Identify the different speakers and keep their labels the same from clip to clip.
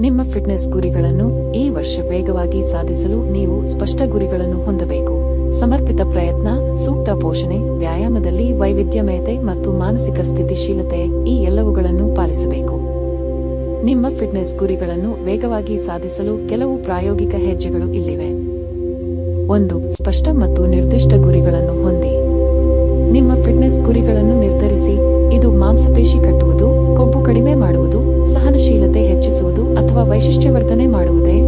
Speaker 1: ನಿಮ್ಮ ಫಿಟ್ನೆಸ್ ಗುರಿಗಳನ್ನು ಈ ವರ್ಷ ವೇಗವಾಗಿ ಸಾಧಿಸಲು ನೀವು ಸ್ಪಷ್ಟ ಗುರಿಗಳನ್ನು ಹೊಂದಬೇಕು. ಸಮರ್ಪಿತ ಪ್ರಯತ್ನ, ಸೂಕ್ತ ಪೋಷಣೆ, ವ್ಯಾಯಾಮದಲ್ಲಿ ವೈವಿಧ್ಯಮಯತೆ ಮತ್ತು ಮಾನಸಿಕ ಸ್ಥಿತಿಶೀಲತೆ ಈ ಎಲ್ಲವುಗಳನ್ನು ಪಾಲಿಸಬೇಕು. ನಿಮ್ಮ ಫಿಟ್ನೆಸ್ ಗುರಿಗಳನ್ನು ವೇಗವಾಗಿ ಸಾಧಿಸಲು ಕೆಲವು ಪ್ರಾಯೋಗಿಕ ಹೆಜ್ಜೆಗಳು ಇಲ್ಲಿವೆ. ಒಂದು, ಸ್ಪಷ್ಟ ಮತ್ತು ನಿರ್ದಿಷ್ಟ ಗುರಿಗಳನ್ನು ಹೊಂದಿ. ನಿಮ್ಮ ಫಿಟ್ನೆಸ್ ಗುರಿಗಳನ್ನು ನಿರ್ಧರಿಸಿ, ಇದು ಮಾಂಸಪೇಶಿ ಕಟ್ಟುವುದು, ಕೊಬ್ಬು ಕಡಿಮೆ ಮಾಡುವುದು. ವೈಶಿಷ್ಟ್ಯವರ್ಧನೆ ಮಾಡುವುದೇ?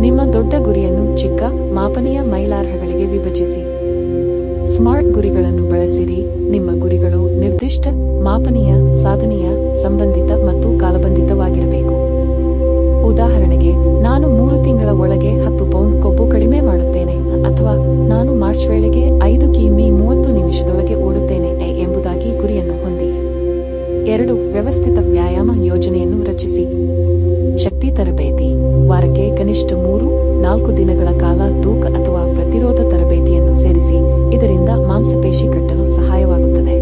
Speaker 1: ನಿಮ್ಮ ದೊಡ್ಡ ಗುರಿಯನ್ನು ಚಿಕ್ಕ ಮಾಪನೀಯ ಮೈಲಾರ್ಹಗಳಿಗೆ ವಿಭಜಿಸಿ. ಸ್ಮಾರ್ಟ್ ಗುರಿಗಳನ್ನು ಬಳಸಿರಿ. ನಿಮ್ಮ ಗುರಿಗಳು ನಿರ್ದಿಷ್ಟ ಮಾಪನೀಯ, ಸಾಧನೆಯ ಸಂಬಂಧಿತ ಮತ್ತು ಕಾಲಬಂಧಿತವಾಗಿರಬೇಕು. ಉದಾಹರಣೆಗೆ, ನಾನು ಮೂರು ತಿಂಗಳ ಒಳಗೆ ಹತ್ತು ಪೌಂಡ್ ಕೊಬ್ಬು ಕಡಿಮೆ ಮಾಡುತ್ತೇನೆ ಅಥವಾ ನಾನು ಮಾರ್ಚ್ ವೇಳೆಗೆ ಐದು ಕಿಮಿ ಮೂವತ್ತು ನಿಮಿಷದೊಳಗೆ ಓಡುತ್ತೇನೆ ಎಂಬುದಾಗಿ ಗುರಿಯನ್ನು ಹೊಂದಿ. ಎರಡು ವ್ಯವಸ್ಥಿತ ವ್ಯಾಯಾಮ ಯೋಜನೆಯನ್ನು ರಚಿಸಿ. ಶಕ್ತಿ ತರಬೇತಿ, ವಾರಕ್ಕೆ ಕನಿಷ್ಠ ಮೂರು, ನಾಲ್ಕು ದಿನಗಳ ಕಾಲ ತೂಕ ಅಥವಾ ಪ್ರತಿರೋಧ ತರಬೇತಿಯನ್ನು ಸೇರಿಸಿ, ಇದರಿಂದ ಮಾಂಸಪೇಶಿ ಕಟ್ಟಲು ಸಹಾಯವಾಗುತ್ತದೆ.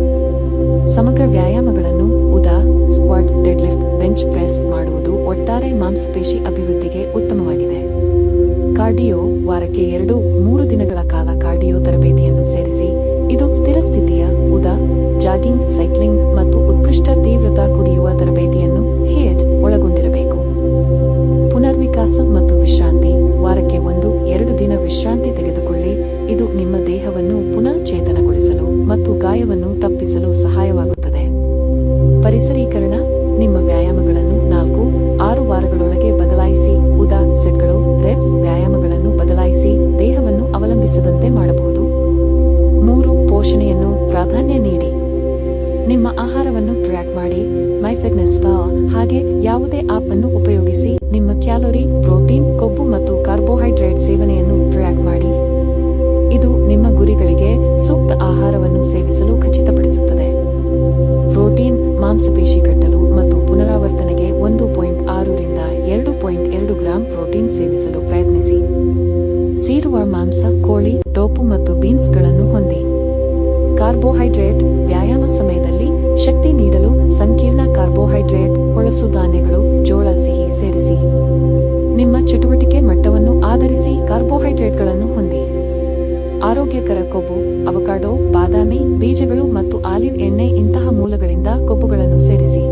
Speaker 1: ಸಮಗ್ರ ವ್ಯಾಯಾಮಗಳನ್ನು ಉದಾ, ಸ್ಕ್ವಾಟ್, ಡೆಡ್ಲಿಫ್ಟ್, ಬೆಂಚ್ ಪ್ರೆಸ್ ಮಾಡುವುದು ಒಟ್ಟಾರೆ ಮಾಂಸಪೇಶಿ ಅಭಿವೃದ್ಧಿಗೆ ಉತ್ತಮವಾಗಿದೆ. ಕಾರ್ಡಿಯೋ, ವಾರಕ್ಕೆ ಎರಡು, ಮೂರು ದಿನಗಳ ಕಾಲ ಕಾರ್ಡಿಯೋ ತರಬೇತಿಯನ್ನು ಸೇರಿಸಿ, ಇದು ಸ್ಥಿರ ಸ್ಥಿತಿಯ ಜಾಗಿಂಗ್ ಸೈಕ್ಲಿಂಗ್ ಮತ್ತು ಉತ್ಕೃಷ್ಟ ತೀವ್ರತಾ ಕುಡಿಯುವ ತರಬೇತಿಯನ್ನು ಹೇಟ್ ನಿಮ್ಮ ಆಹಾರವನ್ನು ಟ್ರ್ಯಾಕ್ ಮಾಡಿ, ಮೈ ಫಿಟ್ನೆಸ್ ಪಾಲ್ ಹಾಗೆ ಯಾವುದೇ ಆಪ್ ಅನ್ನು ಉಪಯೋಗಿಸಿ ನಿಮ್ಮ ಕ್ಯಾಲೋರಿ, ಪ್ರೋಟೀನ್, ಕೊಬ್ಬು ಮತ್ತು ಕಾರ್ಬೋಹೈಡ್ರೇಟ್ ಸೇವನೆಯನ್ನು ಟ್ರ್ಯಾಕ್ ಮಾಡಿ. ಇದು ನಿಮ್ಮ ಗುರಿಗಳಿಗೆ ಸೂಕ್ತ ಆಹಾರವನ್ನು ಸೇವಿಸಲು ಖಚಿತಪಡಿಸುತ್ತದೆ. ಪ್ರೋಟೀನ್ ಮಾಂಸಪೇಶಿ ಕಟ್ಟಲು ಮತ್ತು ಪುನರಾವರ್ತನೆಗೆ ಒಂದು ಪಾಯಿಂಟ್ ಆರರಿಂದ ಎರಡು ಪಾಯಿಂಟ್ ಎರಡು ಗ್ರಾಂ ಪ್ರೋಟೀನ್ ಸೇವಿಸಲು ಪ್ರಯತ್ನಿಸಿ. ಸೀರುವ ಮಾಂಸ, ಕೋಳಿ, ಟೋಪು ಮತ್ತು ಬೀನ್ಸ್ಗಳನ್ನು ಹೊಂದಿ. ಕಾರ್ಬೋಹೈಡ್ರೇಟ್, ವ್ಯಾಯಾಮ ಶಕ್ತಿ ನೀಡಲು ಸಂಕೀರ್ಣ ಕಾರ್ಬೋಹೈಡ್ರೇಟ್ ಹೊಳಸು ಧಾನ್ಯಗಳು ಜೋಳ, ಸಿಹಿ ಸೇರಿಸಿ. ನಿಮ್ಮ ಚಟುವಟಿಕೆ ಮಟ್ಟವನ್ನು ಆಧರಿಸಿ ಕಾರ್ಬೋಹೈಡ್ರೇಟ್ಗಳನ್ನು ಹೊಂದಿ. ಆರೋಗ್ಯಕರ ಕೊಬ್ಬು, ಅವಕಾಡೋ, ಬಾದಾಮಿ, ಬೀಜಗಳು ಮತ್ತು ಆಲಿವ್ ಎಣ್ಣೆ ಇಂತಹ ಮೂಲಗಳಿಂದ ಕೊಬ್ಬುಗಳನ್ನು ಸೇರಿಸಿ.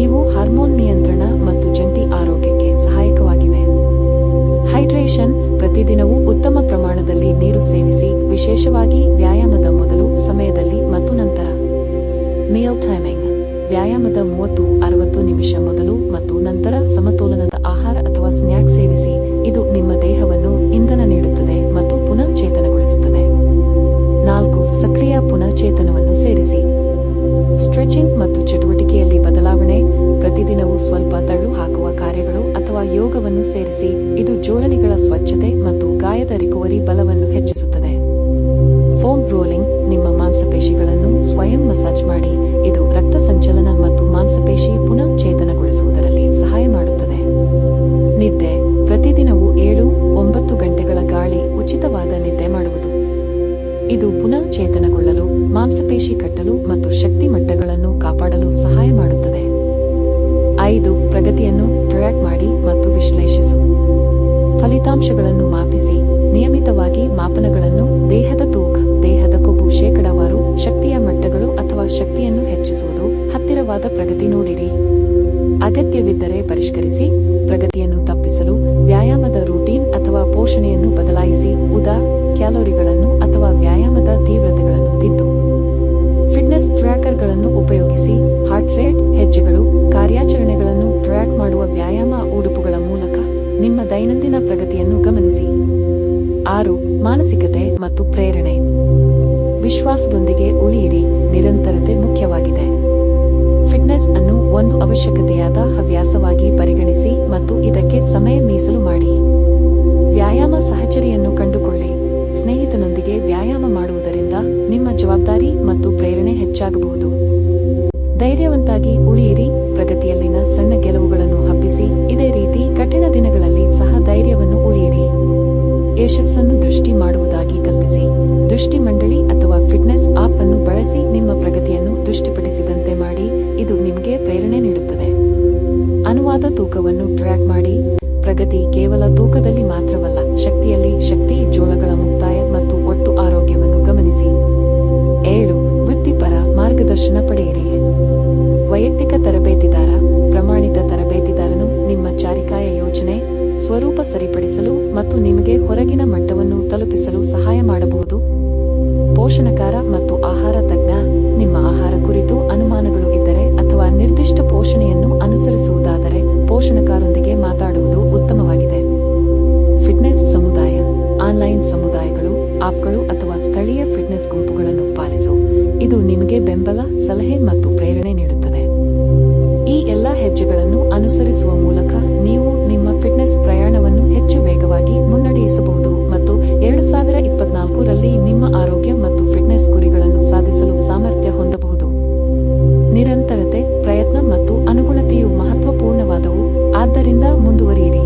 Speaker 1: ಇವು ಹಾರ್ಮೋನ್ ನಿಯಂತ್ರಣ ಮತ್ತು ಜಂಟಿ ಆರೋಗ್ಯಕ್ಕೆ ಸಹಾಯಕವಾಗಿವೆ. ಹೈಡ್ರೇಷನ್ ಪ್ರತಿದಿನವೂ ಉತ್ತಮ ಪ್ರಮಾಣದಲ್ಲಿ ನೀರು ಸೇವಿಸಿ, ವಿಶೇಷವಾಗಿ ವ್ಯಾಯಾಮದ ಮೀಲ್ ಟೈಮಿಂಗ್ ವ್ಯಾಯಾಮದ ಮೂವತ್ತು, ಅರವತ್ತು ನಿಮಿಷ ಮೊದಲು ಮತ್ತು ನಂತರ ಸಮತೋಲನದ ಆಹಾರ ಅಥವಾ ಸ್ನ್ಯಾಕ್ ಸೇವಿಸಿ. ಇದು ನಿಮ್ಮ ದೇಹವನ್ನು ಇಂಧನ ನೀಡುತ್ತದೆ ಮತ್ತು ಪುನಃಚೇತನಗೊಳಿಸುತ್ತದೆ. ನಾಲ್ಕು, ಸಕ್ರಿಯ ಪುನಃಚೇತನವನ್ನು ಸೇರಿಸಿ. ಸ್ಟ್ರೆಚಿಂಗ್ ಮತ್ತು ಚಟುವಟಿಕೆಯಲ್ಲಿ ಬದಲಾವಣೆ. ಪ್ರತಿದಿನವೂ ಸ್ವಲ್ಪ ತಳ್ಳು ಹಾಕುವ ಕಾರ್ಯಗಳು ಅಥವಾ ಯೋಗವನ್ನು ಸೇರಿಸಿ. ಇದು ಜೋಳನಿಗಳ ಸ್ವಚ್ಛತೆ ಮತ್ತು ಗಾಯದ ರಿಕವರಿ ಬಲವನ್ನು ಸ್ವಯಂ ಮಸಾಜ್ ಮಾಡಿ. ಇದು ರಕ್ತ ಸಂಚಲನ ಮತ್ತು ಮಾಂಸಪೇಶಿ ಪುನಃ ಚೇತನಗೊಳಿಸುವುದರಲ್ಲಿ ಸಹಾಯ ಮಾಡುತ್ತದೆ. ನಿದ್ದೆ, ಪ್ರತಿದಿನವೂ ಏಳು, ಒಂಬತ್ತು ಗಂಟೆಗಳ ಗಾಳಿ ಉಚಿತವಾದ ನಿದ್ದೆ ಮಾಡುವುದು. ಇದು ಪುನಃ ಚೇತನಗೊಳ್ಳಲು ಮಾಂಸಪೇಶಿ ಕಟ್ಟಲು ಮತ್ತು ಶಕ್ತಿ ಮಟ್ಟಗಳನ್ನು ಕಾಪಾಡಲು ಸಹಾಯ ಮಾಡುತ್ತದೆ. ಐದು, ಪ್ರಗತಿಯನ್ನು ಟ್ರ್ಯಾಕ್ ಮಾಡಿ ಮತ್ತು ವಿಶ್ಲೇಷಿಸು. ಫಲಿತಾಂಶಗಳನ್ನು ಮಾಪಿಸಿ, ನಿಯಮಿತವಾಗಿ ಮಾಪನಗಳನ್ನು ದೇಹದ ತೂಕ ಶೇಕಡಾವಾರು ಶಕ್ತಿಯ ಮಟ್ಟಗಳು ಅಥವಾ ಶಕ್ತಿಯನ್ನು ಹೆಚ್ಚಿಸುವುದು ಹತ್ತಿರವಾದ ಪ್ರಗತಿ ನೋಡಿರಿ. ಅಗತ್ಯವಿದ್ದರೆ ಪರಿಷ್ಕರಿಸಿ, ಪ್ರಗತಿಯನ್ನು ತಪ್ಪಿಸಲು ವ್ಯಾಯಾಮದ ರೂಟೀನ್ ಅಥವಾ ಪೋಷಣೆಯನ್ನು ಬದಲಾಯಿಸಿ, ಉದಾ, ಕ್ಯಾಲೋರಿಗಳನ್ನು ಅಥವಾ ವ್ಯಾಯಾಮದ ತೀವ್ರತೆಗಳನ್ನು ತಿದ್ದು. ಫಿಟ್ನೆಸ್ ಟ್ರ್ಯಾಕರ್ಗಳನ್ನು ಉಪಯೋಗಿಸಿ, ಹಾರ್ಟ್ ರೇಟ್ ಹೆಜ್ಜೆಗಳು, ಕಾರ್ಯಾಚರಣೆಗಳನ್ನು ಟ್ರ್ಯಾಕ್ ಮಾಡುವ ವ್ಯಾಯಾಮ ಉಡುಪುಗಳ ಮೂಲಕ ನಿಮ್ಮ ದೈನಂದಿನ ಪ್ರಗತಿಯನ್ನು ಗಮನಿಸಿ. ಆರು, ಮಾನಸಿಕತೆ ಮತ್ತು ಪ್ರೇರಣೆ. ವಿಶ್ವಾಸದೊಂದಿಗೆ ಉಳಿಯಿರಿ. ನಿರಂತರತೆ ಮುಖ್ಯವಾಗಿದೆ. ಫಿಟ್ನೆಸ್ ಅನ್ನು ಒಂದು ಅವಶ್ಯಕತೆಯಾದ ಹವ್ಯಾಸವಾಗಿ ಪರಿಗಣಿಸಿ ಮತ್ತು ಇದಕ್ಕೆ ಸಮಯ ಮೀಸಲು ಮಾಡಿ. ವ್ಯಾಯಾಮ ಸಹಚರಿಯನ್ನು ಕಂಡುಕೊಳ್ಳಿ. ಸ್ನೇಹಿತನೊಂದಿಗೆ ವ್ಯಾಯಾಮ ಮಾಡುವುದರಿಂದ ನಿಮ್ಮ ಜವಾಬ್ದಾರಿ ಮತ್ತು ಪ್ರೇರಣೆ ಹೆಚ್ಚಾಗಬಹುದು. ಧೈರ್ಯವಂತಾಗಿ ಉಳಿಯಿರಿ. ಪ್ರಗತಿಯಲ್ಲಿನ ಸಣ್ಣ ಗೆಲುವುಗಳನ್ನು ಹಬ್ಬಿಸಿ, ಇದೇ ರೀತಿ ಕಠಿಣ ದಿನಗಳಲ್ಲಿ ಸಹ ಧೈರ್ಯವನ್ನು ಉಳಿಯಿರಿ. ಯಶಸ್ಸನ್ನು ತೂಕವನ್ನು ಟ್ರ್ಯಾಕ್ ಮಾಡಿ. ಪ್ರಗತಿ ಕೇವಲ ತೂಕದಲ್ಲಿ ಮಾತ್ರವಲ್ಲ ಶಕ್ತಿಯಲ್ಲಿ ಶಕ್ತಿ ಜೋಳಗಳ ಮುಕ್ತಾಯ ಮತ್ತು ಒಟ್ಟು ಆರೋಗ್ಯವನ್ನು ಫಿಟ್ನೆಸ್ ಗುಂಪುಗಳನ್ನು ಪಾಲಿಸು. ಇದು ನಿಮಗೆ ಬೆಂಬಲ, ಸಲಹೆ ಮತ್ತು ಪ್ರೇರಣೆ ನೀಡುತ್ತದೆ. ಈ ಎಲ್ಲಾ ಹೆಜ್ಜೆಗಳನ್ನು ಅನುಸರಿಸುವ ಮೂಲಕ ನೀವು ನಿಮ್ಮ ಫಿಟ್ನೆಸ್ ಪ್ರಯಾಣವನ್ನು ಹೆಚ್ಚು ವೇಗವಾಗಿ ಮುನ್ನಡೆಸಬಹುದು ಮತ್ತು ಎರಡು ಸಾವಿರ ಇಪ್ಪತ್ನಾಲ್ಕರಲ್ಲಿ ನಿಮ್ಮ ಆರೋಗ್ಯ ಮತ್ತು ಫಿಟ್ನೆಸ್ ಗುರಿಗಳನ್ನು ಸಾಧಿಸಲು ಸಾಮರ್ಥ್ಯ ಹೊಂದಬಹುದು. ನಿರಂತರತೆ, ಪ್ರಯತ್ನ ಮತ್ತು ಅನುಗುಣತೆಯು ಮಹತ್ವಪೂರ್ಣವಾದವು. ಆದ್ದರಿಂದ ಮುಂದುವರಿಯಿರಿ.